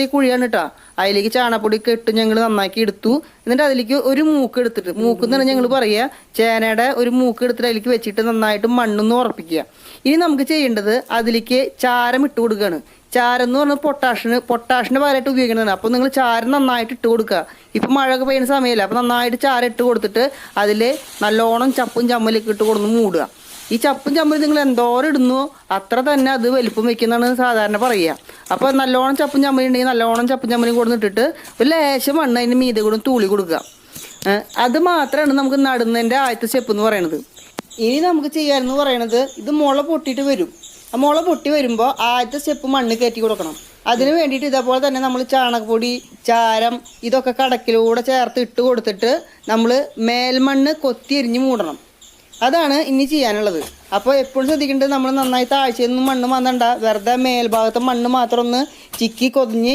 ഈ കുഴിയാണ് കേട്ടോ അതിലേക്ക് ചാണപ്പൊടി ഒക്കെ ഇട്ട് ഞങ്ങൾ നന്നാക്കി എടുത്തു. എന്നിട്ട് അതിലേക്ക് ഒരു മൂക്ക് എടുത്തിട്ട് മൂക്ക് എന്ന് പറഞ്ഞാൽ ഞങ്ങൾ പറയുക ചേനയുടെ ഒരു മൂക്ക് എടുത്തിട്ട് അതിലേക്ക് വെച്ചിട്ട് നന്നായിട്ട് മണ്ണൊന്ന് ഉറപ്പിക്കുക. ഇനി നമുക്ക് ചെയ്യേണ്ടത് അതിലേക്ക് ചാരം ഇട്ട് കൊടുക്കുകയാണ് ചാരം എന്ന് പറഞ്ഞാൽ പൊട്ടാഷിന് പൊട്ടാഷിന്റെ പകരമായിട്ട് ഉപയോഗിക്കുന്നതാണ് അപ്പോൾ നിങ്ങൾ ചാരം നന്നായിട്ട് ഇട്ട് കൊടുക്കുക. ഇപ്പം മഴയൊക്കെ പെയ്യുന്ന സമയമല്ല അപ്പോൾ നന്നായിട്ട് ചാരം ഇട്ട് കൊടുത്തിട്ട് അതിൽ നല്ലോണം ചപ്പും ചമ്മലൊക്കെ ഇട്ട് കൊടുന്ന് മൂടുക. ഈ ചപ്പും ചമ്മലും നിങ്ങൾ എന്തോരം ഇടുന്നു അത്ര തന്നെ അത് വലിപ്പം വെക്കുന്നതാണ് സാധാരണ പറയുക. അപ്പോൾ നല്ലോണം ചപ്പും ചമ്മലും ഉണ്ടെങ്കിൽ നല്ലോണം ചപ്പും ചമ്മലും കൊടുത്തിട്ടിട്ട് ഒരു ലേശം മണ്ണ് അതിന് മീതെ കൂടെ തൂളി കൊടുക്കുക. അത് മാത്രമാണ് നമുക്ക് നടുന്നതിന്റെ ആദ്യത്തെ സ്റ്റെപ്പ് എന്ന് പറയുന്നത് ഇനി നമുക്ക് ചെയ്യാന്ന് പറയുന്നത് ഇത് മുള പൊട്ടിട്ട് വരും. ആ മുള പൊട്ടി വരുമ്പോൾ ആദ്യത്തെ സ്റ്റെപ്പ് മണ്ണ് കയറ്റി കൊടുക്കണം. അതിന് വേണ്ടിയിട്ട് ഇതേപോലെ തന്നെ നമ്മൾ ചാണകപ്പൊടി ചാരം ഇതൊക്കെ കടക്കിലൂടെ ചേർത്ത് ഇട്ട് കൊടുത്തിട്ട് നമ്മൾ മേൽമണ്ണ് കൊത്തിയെരിഞ്ഞ് മൂടണം. അതാണ് ഇനി ചെയ്യാനുള്ളത്. അപ്പോൾ എപ്പോഴും ശ്രദ്ധിക്കേണ്ടത് നമ്മൾ നന്നായി താഴ്ചയൊന്നും മണ്ണ് വന്നണ്ട വെറുതെ മേൽഭാഗത്തെ മണ്ണ് മാത്രം ഒന്ന് ചിക്കി കൊതിഞ്ഞ്